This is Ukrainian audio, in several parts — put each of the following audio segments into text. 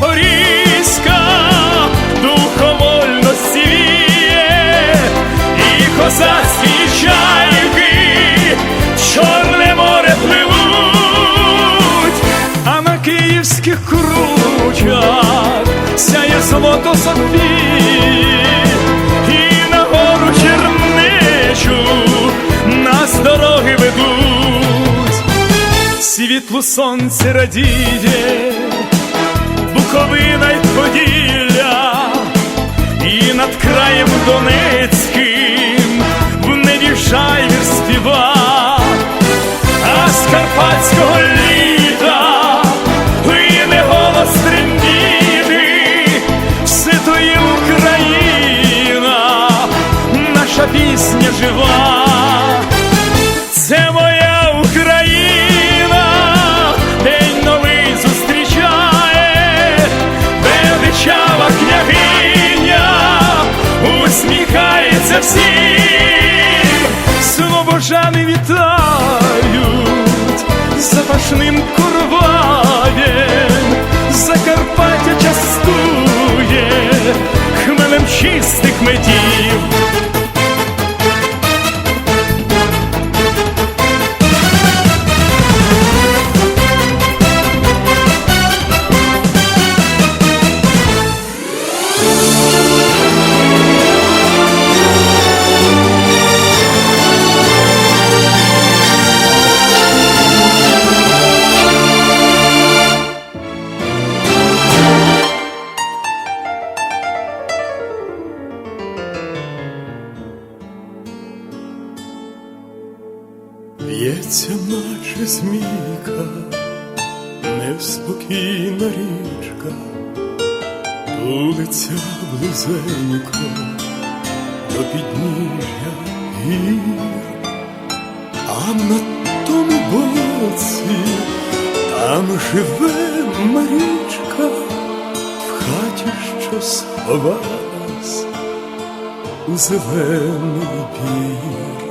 Запорізька, духовольності віє, і козацькі чайки Чорне море пливуть, а на київських кручах сяє золото Софії, і на гору чернечу нас дороги ведуть. Світлу сонце радіє, Буковина й і над краєм Донецьким в небі жайвір співа, а з карпатського усміхається всім, слобожани вітають. Запашним курваєм, Закарпаття частує. Хмелем чистих медів. В'ється, наче змійка, неспокійна річка, тулиться близенько до підніжжя гір, а на тому боці там живе Марічка, в хаті, що сховалась у зелений бір.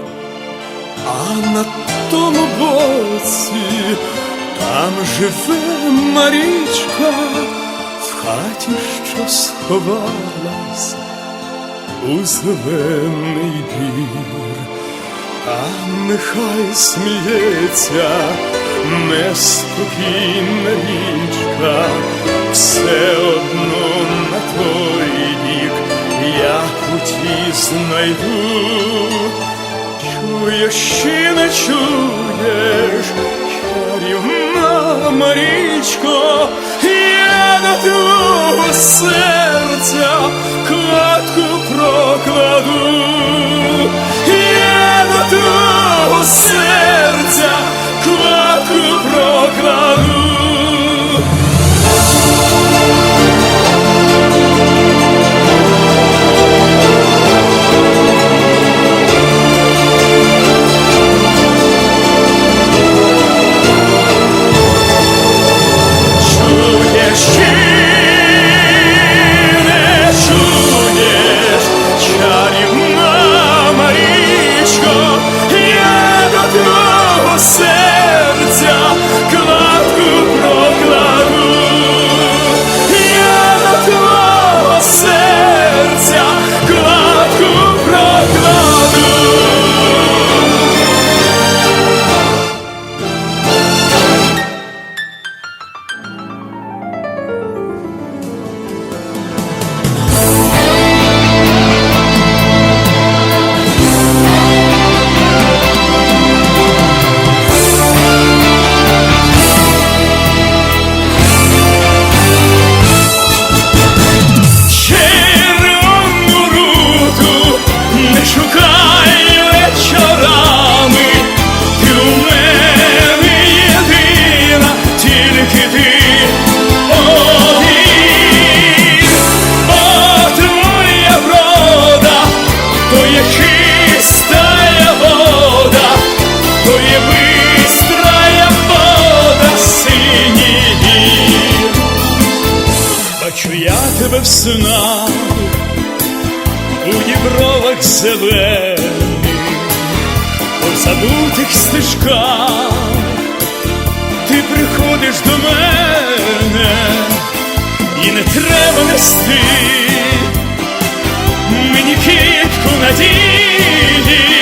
А на тому боці там живе Марічка, в хаті, що сховалась у зелений бір, а нехай сміється неспокійна річка, все одно на той бік я путі знайду. Чи не чуєш, чарівна Марічко, я на твого серця кладку прокладу, я на твого серця кладку прокладу. знав у дібровах зелених, по забутих стежках, ти приходиш до мене, і не треба нести мені кітку надії.